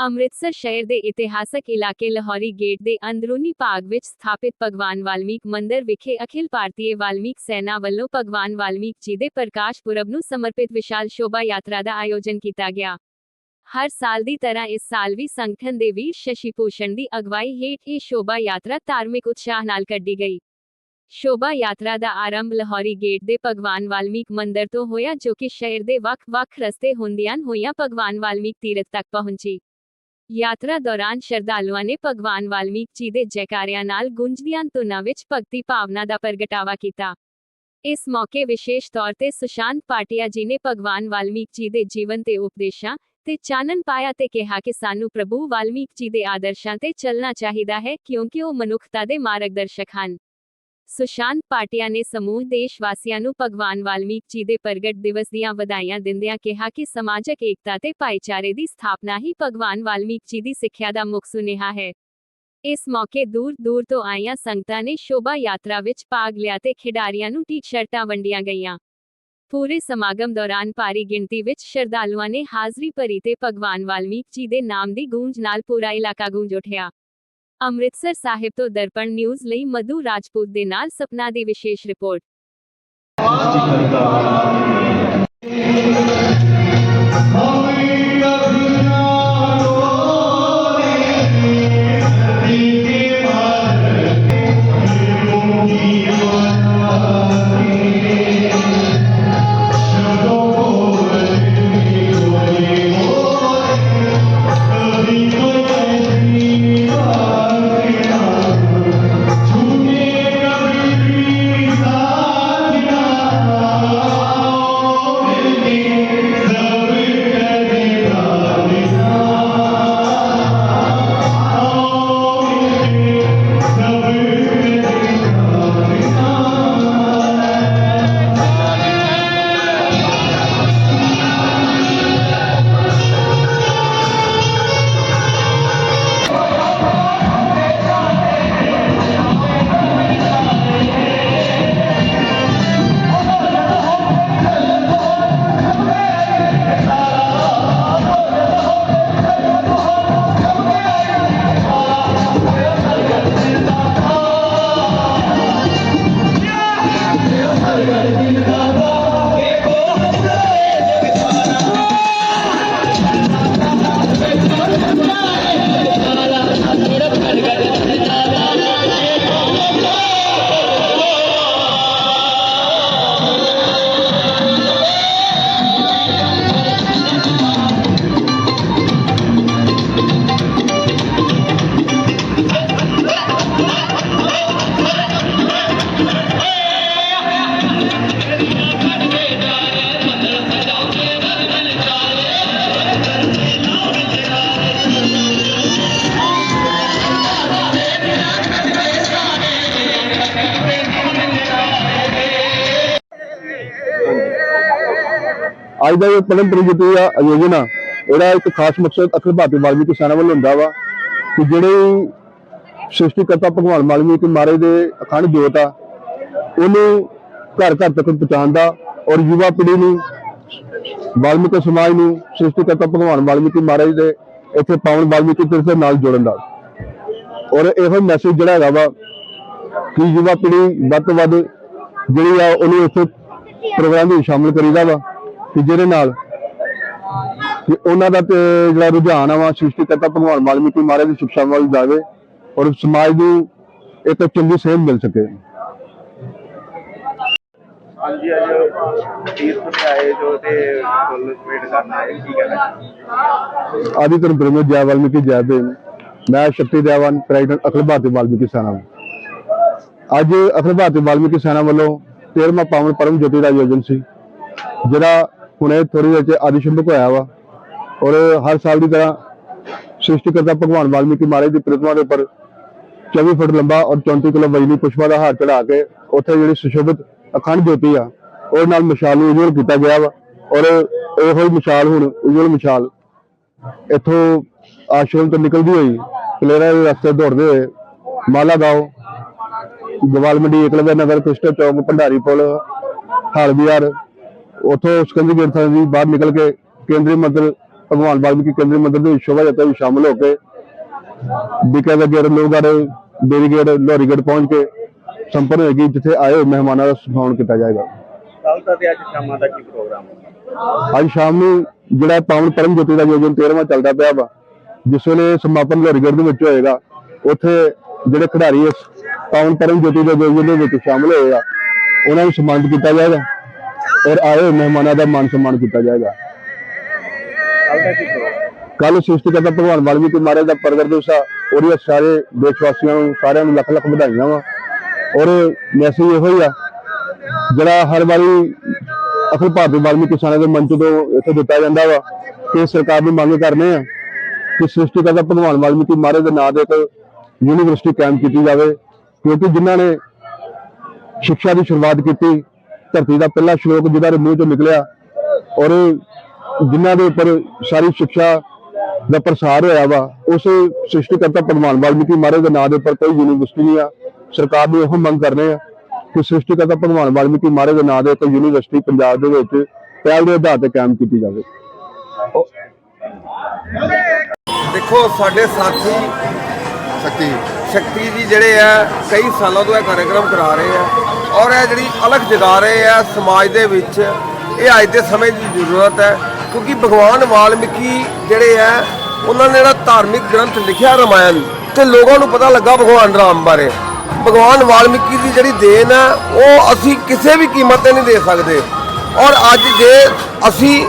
ਅੰਮ੍ਰਿਤਸਰ ਸ਼ਹਿਰ ਦੇ ਇਤਿਹਾਸਕ ਇਲਾਕੇ ਲਾਹੌਰੀ ਗੇਟ ਦੇ ਅੰਦਰੂਨੀ ਭਾਗ ਵਿੱਚ ਸਥਾਪਿਤ ਭਗਵਾਨ ਵਾਲਮੀਕ ਮੰਦਿਰ ਵਿਖੇ ਅਖਿਲ ਭਾਰਤੀ ਵਾਲਮੀਕ ਸੈਨਾ ਵੱਲੋਂ ਭਗਵਾਨ ਵਾਲਮੀਕ ਜੀ ਦੇ ਪ੍ਰਕਾਸ਼ ਪੁਰਬ ਨੂੰ ਸਮਰਪਿਤ ਵਿਸ਼ਾਲ ਸ਼ੋਭਾ ਯਾਤਰਾ ਦਾ ਆਯੋਜਨ ਕੀਤਾ ਗਿਆ। ਹਰ ਸਾਲ ਦੀ ਤਰ੍ਹਾਂ ਇਸ ਸਾਲ ਵੀ ਸੰਗਠਨ ਦੇ ਵੀਰ ਸ਼ਸ਼ੀ ਭੂਸ਼ਣ ਦੀ ਅਗਵਾਈ ਹੇਠ ਇਹ ਸ਼ੋਭਾ ਯਾਤਰਾ ਧਾਰਮਿਕ ਉਤਸ਼ਾਹ ਨਾਲ ਕੱਢੀ ਗਈ। ਸ਼ੋਭਾ ਯਾਤਰਾ ਦਾ ਆਰੰਭ ਲਾਹੌਰੀ ਗੇਟ ਦੇ ਭਗਵਾਨ ਵਾਲਮੀਕ ਮੰਦਿਰ ਤੋਂ ਹੋਇਆ ਜੋ ਕਿ ਸ਼ਹਿਰ ਦੇ ਵੱਖ-ਵੱਖ ਰਸਤੇ ਹੁੰਦਿਆਂ ਹੋਇਆਂ ਭਗਵਾਨ ਵਾਲਮੀਕ ਤੀਰਥ ਤੱਕ ਪਹੁੰਚੀ। ਯਾਤਰਾ ਦੌਰਾਨ ਸ਼ਰਧਾਲੂਆਂ ਨੇ ਭਗਵਾਨ ਵਾਲਮੀਕ ਜੀ ਦੇ ਜੈਕਾਰਿਆਂ ਨਾਲ ਗੂੰਜਦੀਆਂ ਧੁਨਾਂ ਵਿੱਚ ਭਗਤੀ ਭਾਵਨਾ ਦਾ ਪ੍ਰਗਟਾਵਾ ਕੀਤਾ। ਇਸ ਮੌਕੇ ਵਿਸ਼ੇਸ਼ ਤੌਰ ਤੇ ਸੁਸ਼ਾਂਤ ਪਾਟਿਆ ਜੀ ਨੇ ਭਗਵਾਨ ਵਾਲਮੀਕ ਜੀ ਦੇ ਜੀਵਨ ਤੇ ਉਪਦੇਸ਼ਾਂ ਤੇ ਚਾਨਣ ਪਾਇਆ ਤੇ ਕਿਹਾ ਕਿ ਸਾਨੂੰ ਪ੍ਰਭੂ ਵਾਲਮੀਕ ਜੀ ਦੇ ਆਦਰਸ਼ਾਂ ਤੇ ਚੱਲਣਾ ਚਾਹੀਦਾ ਹੈ ਕਿਉਂਕਿ ਉਹ ਮਨੁੱਖਤਾ ਦੇ ਮਾਰਗਦਰਸ਼ਕ ਹਨ। ਸੁਸ਼ਾਂਤ ਪਾਟਿਆ ਨੇ ਸਮੂਹ ਦੇਸ਼ ਵਾਸੀਆਂ ਨੂੰ ਭਗਵਾਨ ਵਾਲਮੀਕ ਜੀ ਦੇ ਪ੍ਰਗਟ ਦਿਵਸ ਦੀਆਂ ਵਧਾਈਆਂ ਦਿੰਦਿਆਂ ਕਿਹਾ ਕਿ ਸਮਾਜਿਕ ਏਕਤਾ ਤੇ ਭਾਈਚਾਰੇ ਦੀ ਸਥਾਪਨਾ ਹੀ ਭਗਵਾਨ ਵਾਲਮੀਕ ਜੀ ਦੀ ਸਿੱਖਿਆ ਦਾ ਮੁੱਖ ਸੁਨੇਹਾ ਹੈ। ਇਸ ਮੌਕੇ ਦੂਰ ਦੂਰ ਤੋਂ ਆਈਆਂ ਸੰਗਤਾਂ ਨੇ ਸ਼ੋਭਾ ਯਾਤਰਾ ਵਿੱਚ ਭਾਗ ਲਿਆ ਤੇ ਖਿਡਾਰੀਆਂ ਨੂੰ ਟੀ-ਸ਼ਰਟਾਂ ਵੰਡੀਆਂ ਗਈਆਂ। ਪੂਰੇ ਸਮਾਗਮ ਦੌਰਾਨ ਭਾਰੀ ਗਿਣਤੀ ਵਿੱਚ ਸ਼ਰਧਾਲੂਆਂ ਨੇ ਹਾਜ਼ਰੀ ਭਰੀ ਤੇ ਭਗਵਾਨ ਵਾਲਮੀਕ ਜੀ ਦੇ ਨਾਮ ਦੀ ਗੂੰਜ ਨਾਲ ਪੂਰਾ ਇਲਾਕਾ ਗੂੰਜ ਉਠਿਆ। ਅੰਮ੍ਰਿਤਸਰ ਸਾਹਿਬ ਤੋਂ ਦਰਪਣ ਨਿਊਜ਼ ਲਈ ਮਧੂ ਰਾਜਪੂਤ ਦੇ ਨਾਲ ਸਪਨਾ ਦੀ ਵਿਸ਼ੇਸ਼ ਰਿਪੋਰਟ। ਅੱਜ ਦਾ ਇਹ ਪਰਮ ਪ੍ਰਗਤੀ ਦਾ ਆਯੋਜਨ ਆ, ਇਹਦਾ ਇੱਕ ਖਾਸ ਮਕਸਦ ਅਖਿਲ ਭਾਰਤੀ ਵਾਲਮੀਕੀ ਸੈਨਾ ਵੱਲੋਂ ਹੁੰਦਾ ਵਾ ਕਿ ਜਿਹੜੇ ਸ੍ਰਿਸ਼ਟੀਕਰਤਾ ਭਗਵਾਨ ਵਾਲਮੀਕੀ ਮਹਾਰਾਜ ਦੇ ਅਖੰਡ ਜੋਤ ਆ, ਉਹਨੂੰ ਘਰ ਘਰ ਤੱਕ ਪਹੁੰਚਾਉਣ ਦਾ ਔਰ ਯੁਵਾ ਪੀੜ੍ਹੀ ਨੂੰ, ਵਾਲਮੀਕੀ ਸਮਾਜ ਨੂੰ ਸ੍ਰਿਸ਼ਟੀਕਰਤਾ ਭਗਵਾਨ ਵਾਲਮੀਕੀ ਮਹਾਰਾਜ ਦੇ ਇੱਥੇ ਪਾਵਨ ਵਾਲਮੀਕੀ ਤੀਰਥ ਦੇ ਨਾਲ ਜੋੜਨ ਦਾ। ਔਰ ਇਹੋ ਮੈਸੇਜ ਜਿਹੜਾ ਹੈਗਾ ਵਾ ਕਿ ਯੁਵਾ ਪੀੜ੍ਹੀ ਵੱਧ ਤੋਂ ਵੱਧ ਜਿਹੜੀ ਆ, ਉਹਨੂੰ ਇੱਥੇ ਪ੍ਰੋਗਰਾਮ ਵਿੱਚ ਸ਼ਾਮਲ ਕਰੀਦਾ ਵਾ। ਕਿ ਜਿਹਦੇ ਨਾਲ। ਕਿ ਉਹਨਾਂ ਦਾ ਤੇ ਜਿਹੜਾ ਰੁਝਾਨ ਆ ਵਾ ਸ੍ਰਿਸ਼ਟੀਕਰਤਾ ਭਗਵਾਨ ਵਾਲਮੀਕੀ ਮਹਾਰਾਜ ਦੀ ਸਿੱਖਿਆ ਵੱਲ ਜਾਵੇ ਔਰ ਸਮਾਜ ਨੂੰ ਇੱਕ ਚੰਗੀ ਸੇਧ ਮਿਲ ਸਕੇ। ਹਾਂਜੀ ਅੱਜ ਤੀਰਥ ਤੇ ਆਏ ਜੋ ਤੇ ਫੁੱਲ ਵੇਟ ਕਰਨਾ ਹੈ ਕੀ ਕਹਿਣਾ ਆਦਿ ਧਰਮ ਪ੍ਰੇਮੀ ਜੈ ਵਾਲਮੀਕੀ ਜੈ ਭੀਮ। ਮੈਂ ਸ਼ਕਤੀ ਦੇਵਾਨ ਪ੍ਰੈਜ਼ੀਡੈਂਟ ਅਖਿਲ ਭਾਰਤੀ ਵਾਲਮੀਕੀ ਸੈਨਾ ਅੱਜ ਅਖਿਲ ਭਾਰਤੀ ਵਾਲਮੀਕੀ ਸੈਨਾ ਵੱਲੋਂ 13ਵਾਂ ਪਾਵਨ ਪਰਮ ਜੋਤੀ ਦਾ ਆਯੋਜਨ ਸੀ ਜਿਹੜਾ ਹੁਣੇ ਥੋੜੀ ਦੇਰ ਆਦਿ ਸ਼ੁਭ ਹੋਇਆ ਵਾ। ਔਰ ਹਰ ਸਾਲ ਦੀ ਤਰ੍ਹਾਂ ਸ੍ਰਿਸ਼ਟੀਕਰਤਾ ਭਗਵਾਨ ਵਾਲਮੀਕੀ ਮਹਾਰਾਜ ਦੀ ਪ੍ਰਤਿਮਾ ਦੇ ਉੱਪਰ 24 ਫੁੱਟ ਲੰਬਾ ਔਰ 34 ਕਿਲੋ ਵਜਨੀ ਪੁਸ਼ਪਾ ਦਾ ਹਾਰ ਚੜਾ ਕੇ ਉੱਥੇ ਜਿਹੜੀ ਸੁਸ਼ੋਭਿਤ ਅਖੰਡ ਜੋਤੀ ਆ, ਉਹਦੇ ਨਾਲ ਮਸ਼ਾਲ ਨੂੰ ਉਜਵਲ ਕੀਤਾ ਗਿਆ ਵਾ। ਔਰ ਇਹੋ ਹੀ ਮਸ਼ਾਲ ਹੁਣ, ਉਜਵਲ ਮਸ਼ਾਲ ਇੱਥੋਂ ਆਸ਼ਰਮ ਤੋਂ ਨਿਕਲਦੀ ਹੋਈ ਕਲੇਰਾ ਦੇ ਰਸਤੇ ਦੌੜਦੇ ਹੋਏ ਮਾਲਾ ਗਾਓ ਗਵਾਲ ਮੰਡੀ ਏਕਲਵਿਆ ਨਗਰ ਕ੍ਰਿਸਟਲ ਚੌਕ, ਭੰਡਾਰੀ ਪੁਲ, ਹਾਲ ਬਿਹਾਰ ਉਥੋਂ ਸਕੰਦੀ ਗੇਟ ਥਾਂ ਦੀ ਬਾਹਰ ਨਿਕਲ ਕੇ ਕੇਂਦਰੀ ਮੰਦਰ ਭਗਵਾਨ ਵਾਲਮੀਕੀ ਕੇਂਦਰੀ ਮੰਦਿਰ ਦੇ ਸ਼ੋਭਾ ਯਾਤਰਾ ਵਿੱਚ ਸ਼ਾਮਲ ਹੋ ਕੇ ਵਿਕੇ ਦੇ ਗੇਟ ਲੋਗੜ ਬੇਰੀਗੇਟ ਲੋਰੀਗੇਟ ਪਹੁੰਚ ਕੇ ਸੰਪन्न ਹੋਏਗੀ ਜਿੱਥੇ ਆਏ ਹੋਏ ਮਹਿਮਾਨਾਂ ਦਾ ਸਨਮਾਨ ਕੀਤਾ ਜਾਏਗਾ। ਕੱਲ ਦਾ ਤੇ ਅੱਜ ਸ਼ਾਮਾਂ ਦਾ ਕੀ ਪ੍ਰੋਗਰਾਮ ਹੈ ਅੱਜ ਸ਼ਾਮ ਨੂੰ ਜਿਹੜਾ ਪਾਵਨ ਪਰਮ ਜੋਤੀ ਦਾ ਆਯੋਜਨ 13ਵਾਂ ਚੱਲਦਾ ਪਿਆ ਵਾ ਜਿਸ ਵੇਲੇ ਸਮਾਪਨ ਲੋਰੀਗੜ ਦੇ ਵਿੱਚ ਹੋਏਗਾ ਉੱਥੇ ਜਿਹੜੇ ਖਿਡਾਰੀ ਇਸ ਪਾਵਨ ਪਰਮ ਜੋਤੀ ਦੇ ਆਯੋਜਨ ਦੇ ਵਿੱਚ ਸ਼ਾਮਲ ਹੋਏ ਆ ਉਹਨਾਂ ਨੂੰ ਸਨਮਾਨਿਤ ਕੀਤਾ ਜਾਏਗਾ। ਔਰ ਆਏ ਹੋਏ ਮਹਿਮਾਨਾਂ ਦਾ ਮਾਨ ਸਨਮਾਨ ਕੀਤਾ ਜਾਏਗਾ। ਕੱਲ ਸ੍ਰਿਸ਼ਟੀਕਰਤਾ ਭਗਵਾਨ ਵਾਲਮੀਕੀ ਮਹਾਰਾਜ ਦਾ ਪ੍ਰਗਟ ਦਿਵਸ ਆ ਉਹਦੀਆਂ ਸਾਰੇ ਦੇਸ਼ ਵਾਸੀਆਂ ਨੂੰ ਸਾਰਿਆਂ ਨੂੰ ਲੱਖ ਲੱਖ ਵਧਾਈਆਂ ਵਾ। ਔਰ ਮੈਸੇਜ ਇਹੋ ਹੀ ਆ ਜਿਹੜਾ ਹਰ ਵਾਰੀ ਅਖਿਲ ਭਾਰਤੀ ਵਾਲਮੀਕੀ ਕਿਸਾਨਾਂ ਦੇ ਮੰਚ ਤੋਂ ਇੱਥੇ ਦਿੱਤਾ ਜਾਂਦਾ ਵਾ ਕਿ ਸਰਕਾਰ ਨੂੰ ਮੰਗ ਕਰਨੇ ਆ ਕਿ ਸ੍ਰਿਸ਼ਟੀਕਰਤਾ ਭਗਵਾਨ ਵਾਲਮੀਕੀ ਮਹਾਰਾਜ ਦੇ ਨਾਂ ਦੇ ਇੱਕ ਯੂਨੀਵਰਸਿਟੀ ਕਾਇਮ ਕੀਤੀ ਜਾਵੇ ਕਿਉਂਕਿ ਜਿਨ੍ਹਾਂ ਨੇ ਸਿੱਖਿਆ ਦੀ ਸ਼ੁਰੂਆਤ ਕੀਤੀ ਧਰਤੀ ਦਾ ਪਹਿਲਾ ਸ਼ਲੋਕ ਜਿਹਦਾ ਦੇ ਮੂੰਹ ਚੋਂ ਨਿਕਲਿਆ ਔਰ ਜਿਨ੍ਹਾਂ ਦੇ ਉੱਪਰ ਸਾਰੀ ਸਿੱਖਿਆ ਦਾ ਪ੍ਰਸਾਰ ਹੋਇਆ ਵਾ, ਉਸ ਸ੍ਰਿਸ਼ਟੀਕਰਤਾ ਭਗਵਾਨ ਵਾਲਮੀਕੀ ਮਹਾਰਾਜ ਦੇ ਨਾਂ ਦੇ ਉੱਪਰ ਕੋਈ ਯੂਨੀਵਰਸਿਟੀ ਨਹੀਂ ਆ ਸਰਕਾਰ ਨੂੰ ਇਹੋ ਮੰਗ ਕਰਨੇ ਆ ਕਿ ਸ੍ਰਿਸ਼ਟੀਕਰਤਾ ਭਗਵਾਨ ਵਾਲਮੀਕੀ ਮਹਾਰਾਜ ਦੇ ਨਾਂ ਦੇ ਇੱਕ ਯੂਨੀਵਰਸਿਟੀ ਪੰਜਾਬ ਦੇ ਵਿੱਚ ਪਹਿਲ ਦੇ ਆਧਾਰ ਤੇ ਕਾਇਮ ਕੀਤੀ ਜਾਵੇ। ਦੇਖੋ, ਸਾਡੇ ਸਾਥੀ ਸ਼ਕਤੀ। ਸ਼ਕਤੀ ਜੀ ਜਿਹੜੇ ਆ, ਕਈ ਸਾਲਾਂ ਤੋਂ ਇਹ ਕਾਰਜਕ੍ਰਮ ਕਰਾ ਰਹੇ ਆ ਔਰ ਇਹ ਜਿਹੜੀ ਅਲਖ ਜਗਾ ਰਹੇ ਆ ਸਮਾਜ ਦੇ ਵਿੱਚ, ਇਹ ਅੱਜ ਦੇ ਸਮੇਂ ਦੀ ਜ਼ਰੂਰਤ ਹੈ ਕਿਉਂਕਿ ਭਗਵਾਨ ਵਾਲਮੀਕੀ ਜਿਹੜੇ ਆ, ਉਹਨਾਂ ਨੇ ਜਿਹੜਾ ਧਾਰਮਿਕ ਗ੍ਰੰਥ ਲਿਖਿਆ ਰਮਾਇਣ ਤੇ ਲੋਕਾਂ ਨੂੰ ਪਤਾ ਲੱਗਾ ਭਗਵਾਨ ਰਾਮ ਬਾਰੇ। ਭਗਵਾਨ ਵਾਲਮੀਕੀ ਦੀ ਜਿਹੜੀ ਦੇਣ ਹੈ ਉਹ ਅਸੀਂ ਕਿਸੇ ਵੀ ਕੀਮਤ ਤੇ ਨਹੀਂ ਦੇ ਸਕਦੇ। ਔਰ ਅੱਜ ਜੇ ਅਸੀਂ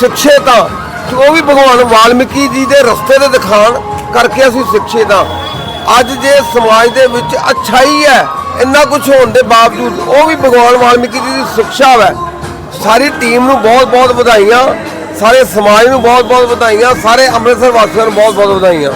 ਸਿੱਖਿਅਤ ਹਾਂ ਤੇ ਉਹ ਵੀ ਭਗਵਾਨ ਵਾਲਮੀਕੀ ਜੀ ਦੇ ਰਸਤੇ ਤੇ ਦਿਖਾਣ ਕਰਕੇ ਅਸੀਂ ਸਿੱਖਿਅਤ ਹਾਂ ਅੱਜ ਜੇ ਸਮਾਜ ਦੇ ਵਿੱਚ ਅੱਛਾਈ ਹੈ ਇੰਨਾ ਕੁਝ ਹੋਣ ਦੇ ਬਾਵਜੂਦ ਉਹ ਵੀ ਭਗਵਾਨ ਵਾਲਮੀਕੀ ਜੀ ਦੀ ਸਿੱਖਿਆ ਹੈ ਸਾਰੀ ਟੀਮ ਨੂੰ ਬਹੁਤ ਬਹੁਤ ਵਧਾਈਆਂ, ਸਾਰੇ ਸਮਾਜ ਨੂੰ ਬਹੁਤ ਬਹੁਤ ਵਧਾਈਆਂ, ਸਾਰੇ ਅੰਮ੍ਰਿਤਸਰ ਵਾਸੀਆਂ ਨੂੰ ਬਹੁਤ ਬਹੁਤ ਵਧਾਈਆਂ।